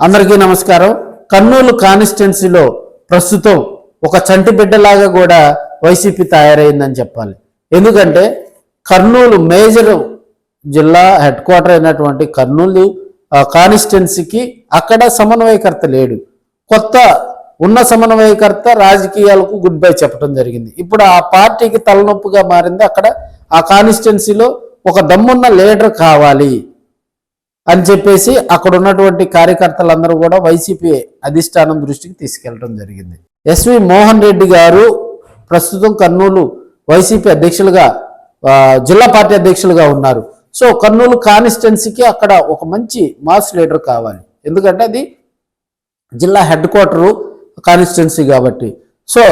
అందరికీ నమస్కారం. కర్నూలు కాన్స్టిట్యున్సీలో ప్రస్తుతం ఒక చంటి బిడ్డలాగా కూడా వైసీపీ తయారైందని చెప్పాలి. ఎందుకంటే కర్నూలు మేజర్ జిల్లా హెడ్ క్వార్టర్ అయినటువంటి కర్నూలు ఆ, కాన్స్టిట్యున్సీకి అక్కడ సమన్వయకర్త లేడు. కొత్త ఉన్న సమన్వయకర్త రాజకీయాలకు గుడ్ బై చెప్పడం జరిగింది. ఇప్పుడు ఆ పార్టీకి తలనొప్పిగా మారింది. అక్కడ ఆ కాన్స్టిట్యున్సీలో ఒక దమ్మున్న లీడర్ కావాలి. అని చెప్పేసి అక్కడ ఉన్నటువంటి కార్యకర్తలందరూ కూడా వైసీపీ అధిష్టానం దృష్టికి తీసుకెళ్ళడం జరిగింది. ఎస్వి మోహన్ రెడ్డి గారు ప్రస్తుతం కర్నూలు వైసీపీ అధ్యక్షులుగా జిల్లా పార్టీ అధ్యక్షులుగా ఉన్నారు. సో కర్నూలు కాన్స్టిట్యున్సీకి అక్కడ ఒక మంచి మాస్ లీడర్ కావాలి. ఎందుకంటే అది జిల్లా హెడ్ క్వార్టరు కాన్స్టిట్యున్సీ కాబట్టి. So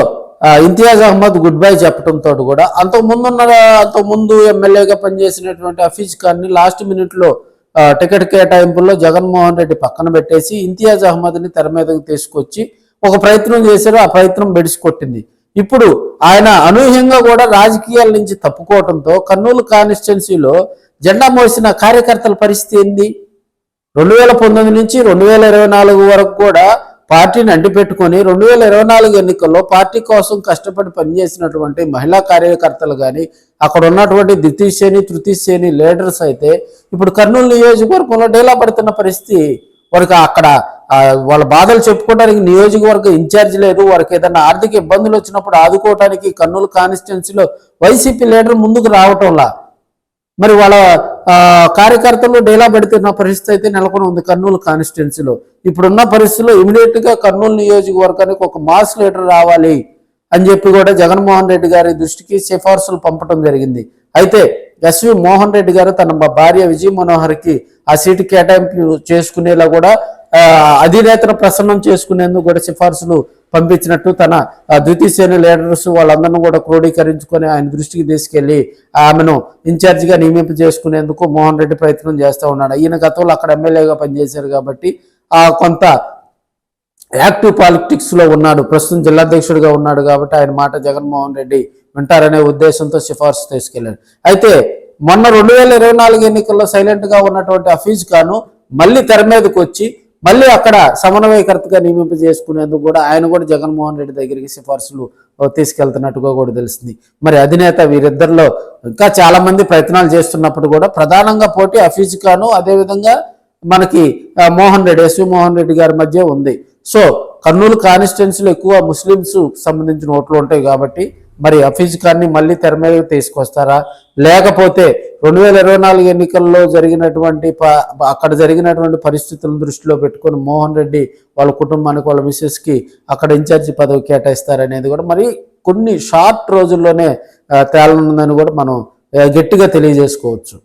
Imtiaz Ahmed good bye చెప్పడంతో కూడా అంతకు ముందున్న ఉన్న అంతకుముందు ఎమ్మెల్యేగా పనిచేసినటువంటి అఫీజ్ ఖాన్ని లాస్ట్ మినిట్లో టికెట్ కేటాయింపుల్లో జగన్మోహన్ రెడ్డి పక్కన పెట్టేసి ఇంతియాజ్ అహ్మద్ని తెర మీదకు తీసుకొచ్చి ఒక ప్రయత్నం చేశారు. ఆ ప్రయత్నం బెడిసి కొట్టింది ఇప్పుడు ఆయన అనూహ్యంగా కూడా రాజకీయాల నుంచి తప్పుకోవడంతో కర్నూలు కాన్స్టిట్యున్సీలో జెండా మోసిన కార్యకర్తల పరిస్థితి ఏంది? రెండు వేల పంతొమ్మిది నుంచి రెండు వేల ఇరవై నాలుగు వరకు కూడా పార్టీని అంటిపెట్టుకొని రెండు వేల ఇరవై నాలుగు ఎన్నికల్లో పార్టీ కోసం కష్టపడి పనిచేసినటువంటి మహిళా కార్యకర్తలు కానీ అక్కడ ఉన్నటువంటి ద్వితీయ శ్రేణి తృతీయ శ్రేణి లీడర్స్ అయితే ఇప్పుడు కర్నూలు నియోజకవర్గంలో డేలా పడుతున్న పరిస్థితి. వారికి అక్కడ వాళ్ళ బాధలు చెప్పుకోవడానికి నియోజకవర్గ ఇన్ఛార్జ్ లేదు వారికి ఏదైనా ఆర్థిక ఇబ్బందులు వచ్చినప్పుడు ఆదుకోవడానికి కర్నూలు కాన్స్టిట్యున్సీలో వైసీపీ లీడర్ ముందుకు రావటంలా. మరి వాళ్ళ కార్యకర్తలు డేలా పెడుతున్న పరిస్థితి అయితే నెలకొని ఉంది కర్నూలు కాన్స్టిట్యున్సీలో. ఇప్పుడున్న పరిస్థితిలో ఇమీడియట్గా కర్నూలు నియోజకవర్గానికి ఒక మాస్ లీడర్ రావాలి అని చెప్పి కూడా జగన్మోహన్ రెడ్డి గారి దృష్టికి సిఫార్సులు పంపడం జరిగింది. అయితే ఎస్వి మోహన్ రెడ్డి గారు తన భార్య విజయ మనోహర్కి ఆ సీటు కేటాయింపు చేసుకునేలా కూడా అధినేతను ప్రసన్నం చేసుకునేందుకు కూడా సిఫార్సులు పంపించినట్టు తన ద్వితీయ శ్రేణి లీడర్స్ వాళ్ళందరినీ కూడా క్రోడీకరించుకొని ఆయన దృష్టికి తీసుకెళ్ళి ఆమెను ఇన్ఛార్జిగా నియమింపు చేసుకునేందుకు మోహన్ రెడ్డి ప్రయత్నం చేస్తూ ఉన్నాడు. ఈయన గతంలో అక్కడ ఎమ్మెల్యేగా పనిచేశారు కాబట్టి ఆ కొంత యాక్టివ్ పాలిటిక్స్లో ఉన్నాడు. ప్రస్తుతం జిల్లాధ్యక్షుడిగా ఉన్నాడు కాబట్టి ఆయన మాట జగన్మోహన్ రెడ్డి వింటారనే ఉద్దేశంతో సిఫార్సు తీసుకెళ్ళారు అయితే మొన్న రెండు వేల ఇరవై నాలుగు ఎన్నికల్లో సైలెంట్గా ఉన్నటువంటి హఫీజ్ ఖాను మళ్ళీ తెర మీదకి వచ్చి మళ్ళీ అక్కడ సమన్వయకర్తగా నియమింప చేసుకునేందుకు కూడా ఆయన కూడా జగన్మోహన్ రెడ్డి దగ్గరికి సిఫార్సులు తీసుకెళ్తున్నట్టుగా కూడా తెలిసింది మరి అధినేత వీరిద్దరిలో ఇంకా చాలామంది ప్రయత్నాలు చేస్తున్నప్పుడు కూడా ప్రధానంగా పోటీ హఫీజ్ అదేవిధంగా మనకి మోహన్ రెడ్డి ఎస్వి మోహన్ రెడ్డి గారి మధ్య ఉంది. సో కర్నూలు కాన్స్టిట్యున్సీలో ఎక్కువ ముస్లిమ్స్ సంబంధించిన ఓట్లు ఉంటాయి కాబట్టి మరి హఫీజ్ ఖాన్ని మళ్ళీ తెర మీదకి తీసుకొస్తారా? లేకపోతే రెండు వేల ఇరవై నాలుగు ఎన్నికల్లో జరిగినటువంటి ప- అక్కడ జరిగినటువంటి పరిస్థితులను దృష్టిలో పెట్టుకొని మోహన్ రెడ్డి వాళ్ళ కుటుంబానికి వాళ్ళ మిస్సెస్కి అక్కడ ఇన్ఛార్జి పదవి కేటాయిస్తారనేది కూడా మరి కొన్ని షార్ట్ రోజుల్లోనే తేలనుందని కూడా మనం గట్టిగా తెలియజేసుకోవచ్చు.